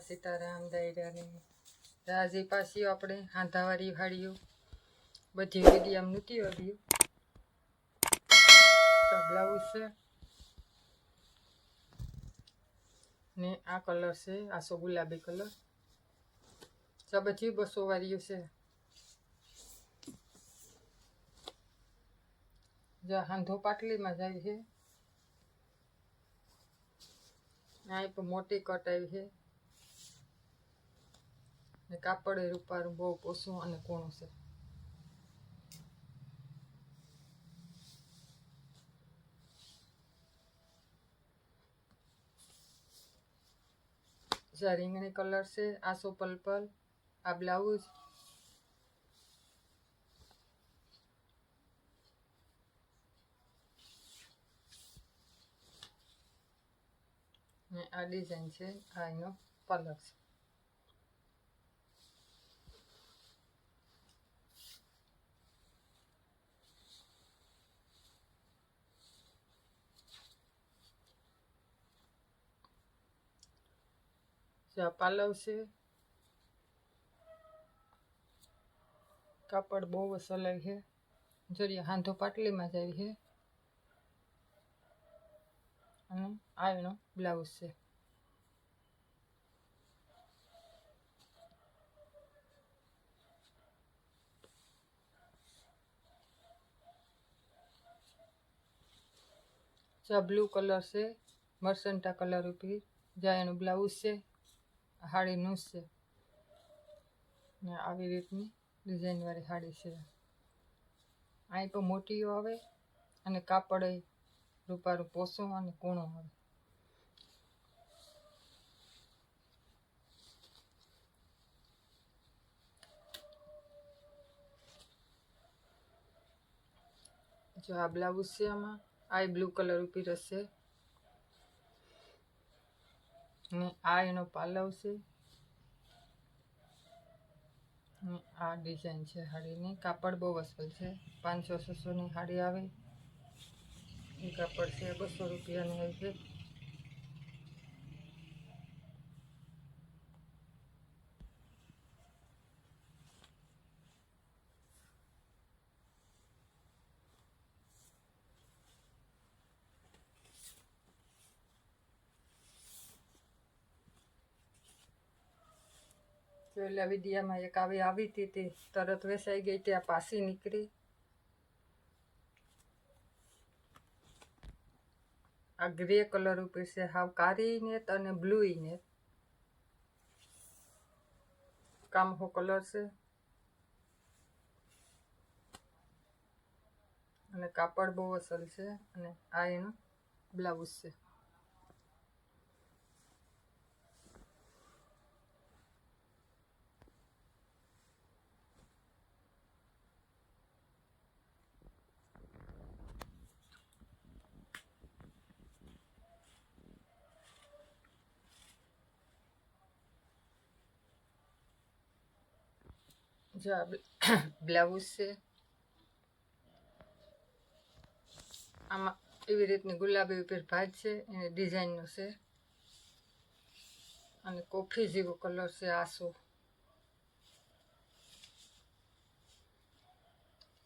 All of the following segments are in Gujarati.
સીતારામ દાયરાને રાજી પાછી આપણે હાંધાવાળી વાળીઓ. બધી બધી આમ નહોતી વાળીઓ. બ્લાઉઝ છે. ને આ કલર છે આસો ગુલાબી કલર આ બધી બસો વાળીઓ છે. જ્યાં હાંધો પાટલીમાં જાય છે. આ એક મોટી કટ આવી છે. ને કાપડ રૂપારું બહુ પોસું અને કોણું છે. જ્યાં રીંગણી કલર છે આસો પર્પલ આ બ્લાઉઝ. ને આ ડિઝાઇન છે, આ એનો પલક છે. જ્યાં પાલવ છે. કાપડ બહુ સલાઈ છે. જોડિયા હાંધો પાટલીમાં જ આવી છે. અને આ એનો બ્લાઉઝ છે. બ્લુ કલર છે મર્સન્ટા કલર ઉપર જ્યાં એનું બ્લાઉઝ છે. હાડીનું છે. ને આવી રીતની ડિઝાઇનવાળી સાડી છે. અહીં તો મોટીઓ આવે અને કાપડ રૂપારું પોસો અને કૂણો આવે. જો આ બ્લાઉઝ છે આમાં, આ બ્લુ કલર ઉપર હશે ને આ એનો પાલવ છે. આ ડિઝાઇન છે સાડીની કાપડ બહુ અસલ છે. પાંચસો, છસોની સાડી આવે. એ કાપડ છે બસો રૂપિયાની હોય છે પેલા વિડિયામાં એક આવી આવી હતી તે તરત વેસાઈ ગઈ, ત્યાં પાછી નીકળી. આ ગ્રે કલર ઉપર છે હાવ કારી નેત અને બ્લુ નેત. કામહો કલર છે. અને કાપડ બહુ અસલ છે અને આ એનો બ્લાઉઝ છે. જો આ બ્લાઉઝ છે આમાં એવી રીતની ગુલાબી ઉપર ભાજ છે એની ડિઝાઇનનું છે અને કોફી જેવો કલર છે આસો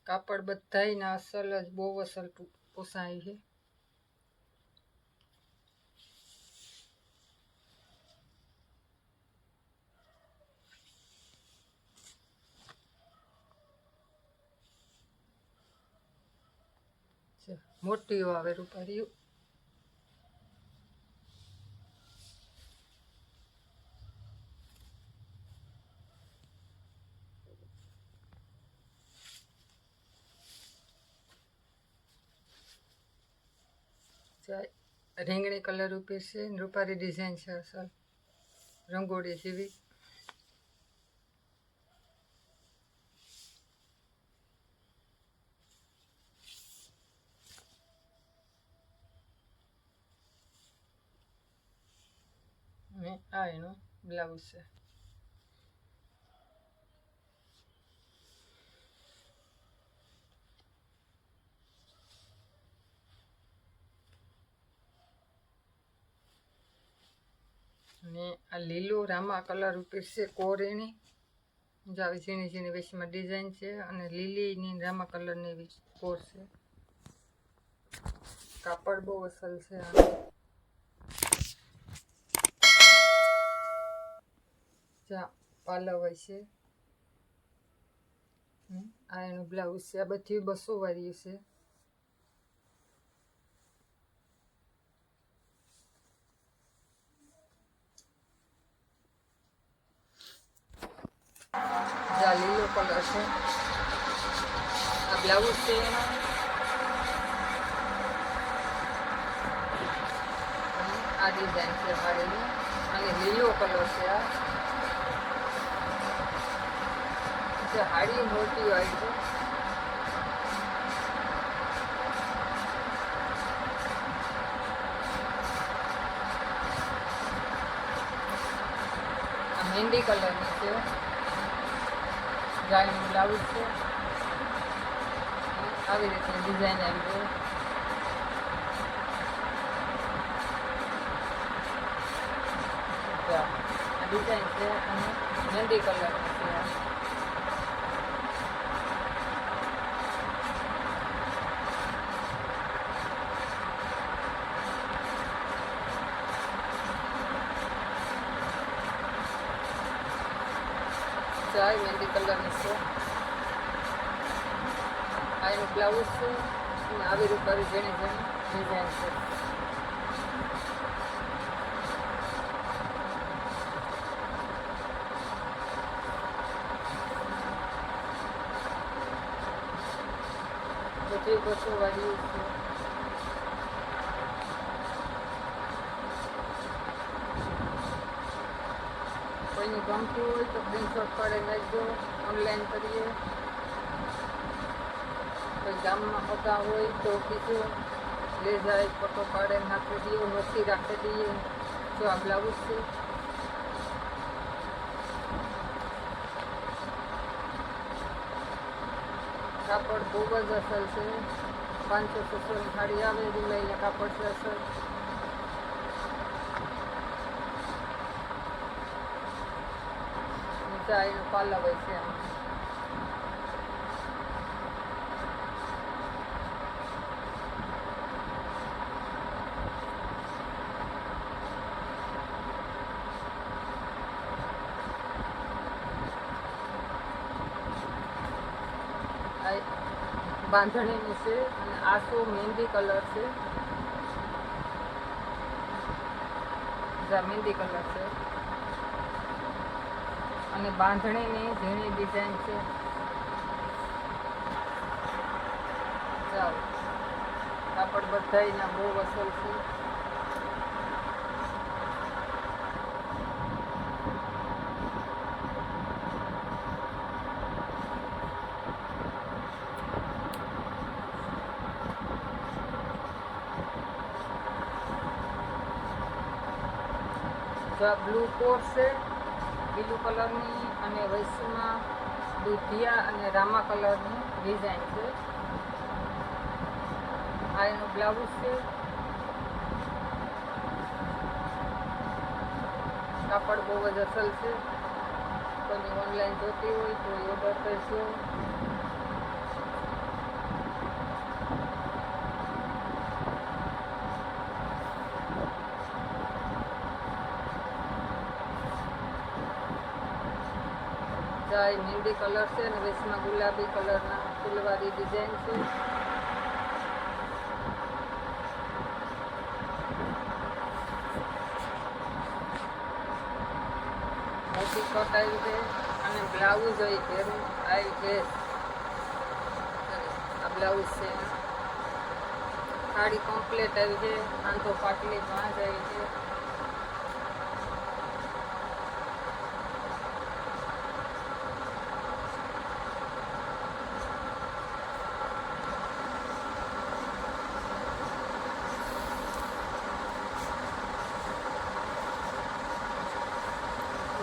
કાપડ બધાયના અસલ જ બહુ અસલ પોસાય છે છે. મોટીઓ આવે રૂપારીઓ રીંગણી કલર ઉપર છે રૂપારી ડિઝાઇન છે અસલ. રંગોળી જેવી. અને આ એનો બ્લાઉઝ છે અને આ લીલો રામા કલર ઉપર છે કોરેણી જો આવી ઝીણી ઝીણી વેશમાં ડિઝાઇન છે અને લીલીની રામા કલરની કોર છે કાપડ બહુ અસલ છે આનું જા, પાલવ છે આ એનું બ્લાઉઝ છે, આ બધી બસો વાળી છે જા, લીલો કલર છે. આ બ્લાઉઝ છે એનો. આ ડિઝાઇન છે સાડીની અને લીલો કલર છે આ. જે હાડી મોટી હોય છે. મહેંદી કલરની છે. ગાયનું બ્લાઉઝ છે. આવી રીતની ડિઝાઇન આવી છે આ ડિઝાઇન છે અને મહેંદી કલરની છે. આ. ચાય મહેંદી કલરની છે આ એનું બ્લાઉઝ છે, અને આવી રૂપારી ઘણી ઘણી ડિઝાઇન છે બધી બસો વાળી છે કોઈને ગમતું હોય તો સ્ક્રીનશોટ પાડે નાખજો ઓનલાઈન કરીએ. કોઈ ગામમાં હોતા હોય તો કીધું, લે જાય, ફોટો પાડે, નાખી દઈએ વસ્તી રાખી દઈએ જો આ બ્લાઉઝ છે. કાપડ બહુ જ અસલ છે. પાંચસો છસોની સાડી આવે એવી લઈને કાપડ છે અસલ. નીચે એનું હોય છે. એમાં બાંધણીની છે, અને આસુ મહેંદી કલર છે? મહેંદી કલર છે. અને બાંધણીની ઝીણી ડિઝાઇન છે. ચાલો. કાપડ બધાયના બહુ અસર છે. બ્લુ કોટ છે બ્લુ કલરની અને વૈશ્વમાં દુધિયા અને રામા કલરની ડિઝાઇન છે. આ એનું બ્લાઉઝ છે. કાપડ બહુ જ અસલ છે. કોઈ ઓનલાઈન જોતી હોય તો ઓર્ડર કરશો જાય મહેંદી કલર છે અને વેચમાં ગુલાબી કલરના ફૂલવાળી ડિઝાઇન છે. મોટી કોટ આવી છે અને બ્લાઉઝ હોય ઘેરું આવી છે. આ બ્લાઉઝ છે. સાડી કમ્પ્લીટ આવી છે આંધો પાટલી પાંચ આવી છે.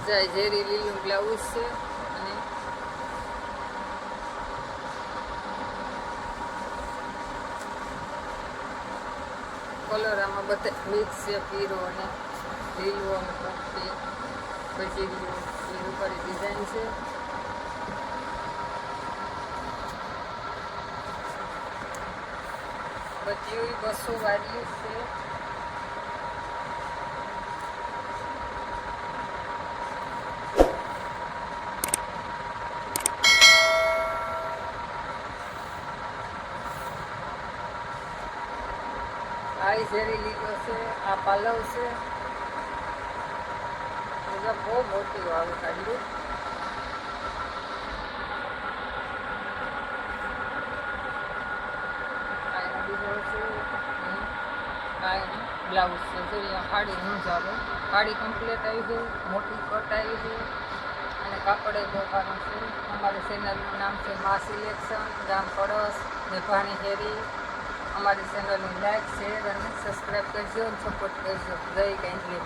ઝેરી લીલું બ્લાઉઝ છે અને કલર આમાં બધા મિક્સ છે પીરો અને લીલો અને છે પછી એની ઉપર ડિઝાઇન છે. બધી બસો વાળી છે. આ ઝેરી લીધો છે, આ પાલવ છે. બધા બહુ મોટી વાવ કાઢ્યું બ્લાઉઝ છે જો અહીંયા ન જ આવે હાડી કમ્પ્લીટ આવી છે મોટી કટ આવી છે અને કાપડ દોકાનું છે. અમારી ચેનલનું નામ છે મા સિલેક્શન ગામ પડસ મેભાણી હેરી. અમારી ચેનલને લાઈક શેર અને સબસ્ક્રાઈબ કરજો અને સપોર્ટ કરજો. જય ગાંધી